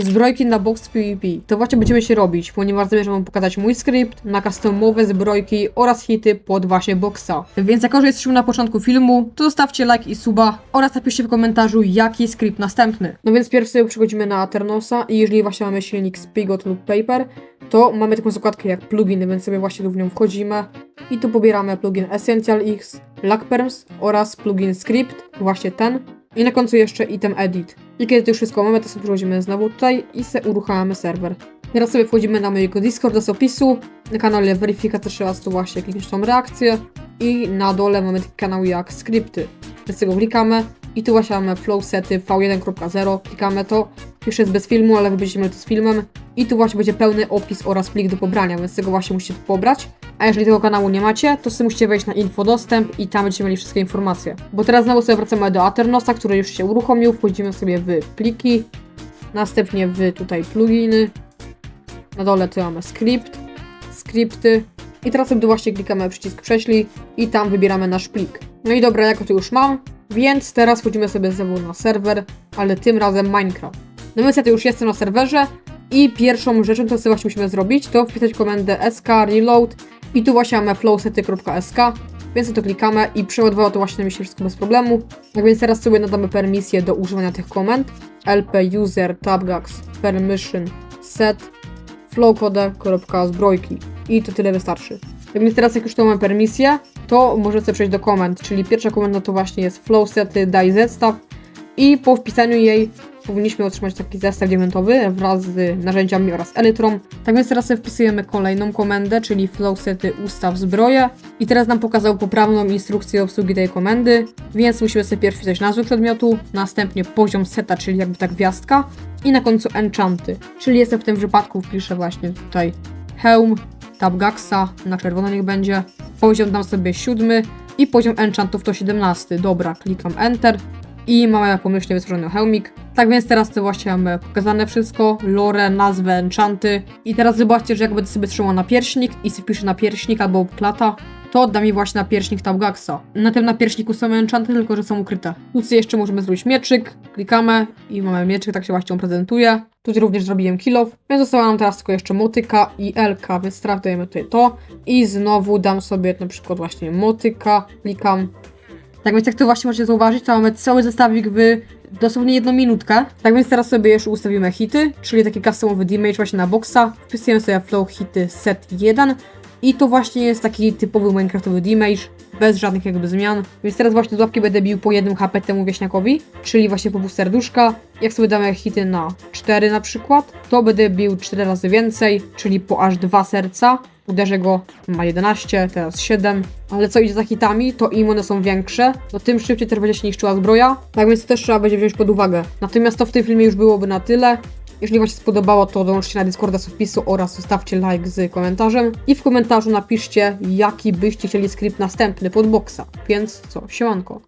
Zbrojki na box PvP. To właśnie będziemy się robić, ponieważ zamierzam wam pokazać mój skrypt na customowe zbrojki oraz hity pod właśnie boxa. Więc jako, że jesteśmy na początku filmu, to zostawcie like i suba oraz napiszcie w komentarzu, jaki skrypt następny. No więc pierwszy przechodzimy na Aternosa i jeżeli właśnie mamy silnik Spigot lub Paper, to mamy taką zakładkę jak pluginy, więc sobie właśnie w nią wchodzimy i tu pobieramy plugin Essential X, Lackperms oraz plugin Script, właśnie ten. I na końcu jeszcze item edit. I kiedy to już wszystko mamy, to sobie przechodzimy znowu tutaj i se uruchamiamy serwer. Teraz sobie wchodzimy na mojego Discorda z opisu. Na kanale weryfikacja trzeba tu właśnie kliknąć tą reakcję. I na dole mamy taki kanał jak skrypty. Więc tego klikamy. I tu właśnie mamy flow sety v1.0. Klikamy to. Już jest bez filmu, ale wy będziecie mieli to z filmem. I tu właśnie będzie pełny opis oraz plik do pobrania, więc tego właśnie musicie tu pobrać. A jeżeli tego kanału nie macie, to sobie musicie wejść na info dostęp i tam będziecie mieli wszystkie informacje. Bo teraz znowu sobie wracamy do Aternosa, który już się uruchomił. Wchodzimy sobie w pliki, następnie w tutaj pluginy. Na dole tu mamy script, skrypty. I teraz sobie właśnie klikamy przycisk prześlij i tam wybieramy nasz plik. No i dobra, jako to już mam, więc teraz wchodzimy sobie znowu na serwer, ale tym razem Minecraft. No więc ja tu już jestem na serwerze i pierwszą rzeczą, co sobie właśnie musimy zrobić, to wpisać komendę sk reload i tu właśnie mamy flowsety.sk, więc to klikamy i przeładowało to właśnie mi się wszystko bez problemu. Tak więc teraz sobie nadamy permisję do używania tych komend lp user tabgax permission set flowcode.zbrojki i to tyle wystarczy. Tak więc teraz jak już to mamy permisję, to możemy sobie przejść do komend, czyli pierwsza komenda to właśnie jest flowsety daj zestaw i po wpisaniu jej powinniśmy otrzymać taki zestaw diamentowy wraz z narzędziami oraz elytrą. Tak więc teraz sobie wpisujemy kolejną komendę, czyli flowsety ustaw zbroję. I teraz nam pokazał poprawną instrukcję obsługi tej komendy, więc musimy sobie pierwszy wpisać nazwę przedmiotu, następnie poziom seta, czyli jakby ta gwiazdka i na końcu enchanty, czyli jestem w tym wypadku wpiszę właśnie tutaj hełm, tabgaxa, na czerwono niech będzie, poziom dam sobie siódmy i poziom enchantów to 17. Dobra, klikam enter i mamy pomyślnie wytworzony hełmik. Tak więc teraz to właśnie mamy pokazane wszystko, lore, nazwę, enchanty i teraz zobaczcie, że jak będę sobie trzymał na pierśnik i sobie wpiszę na pierśnik albo plata, to odda mi właśnie na pierśnik Tabgaxa. Na tym napierśniku są enchanty, tylko że są ukryte. Tu sobie jeszcze możemy zrobić mieczyk, klikamy i mamy mieczyk, tak się właśnie on prezentuje. Tu również zrobiłem kill off, więc została nam teraz tylko jeszcze motyka i elka, więc teraz dajemy tutaj to i znowu dam sobie na przykład właśnie motyka, klikam tak więc jak to właśnie możecie zauważyć, to mamy cały zestawik w dosłownie jedną minutkę. Tak więc teraz sobie już ustawimy hity, czyli taki customowy damage właśnie na boxa. Wpisujemy sobie flow hity set 1 i to właśnie jest taki typowy minecraftowy damage, bez żadnych jakby zmian. Więc teraz właśnie z łapki będę bił po jednym HP temu wieśniakowi, czyli właśnie po pół serduszka. Jak sobie damy hity na 4 na przykład, to będę bił 4 razy więcej, czyli po aż 2 serca. Uderzę go, ma 11, teraz 7. Ale co idzie za hitami, to im one są większe, to tym szybciej też będzie się niszczyła zbroja. Tak więc to też trzeba będzie wziąć pod uwagę. Natomiast to w tym filmie już byłoby na tyle. Jeżeli Wam się spodobało, to dołączcie na Discorda z opisu oraz zostawcie like z komentarzem. I w komentarzu napiszcie, jaki byście chcieli skrypt następny pod boxa. Więc co, siemanko.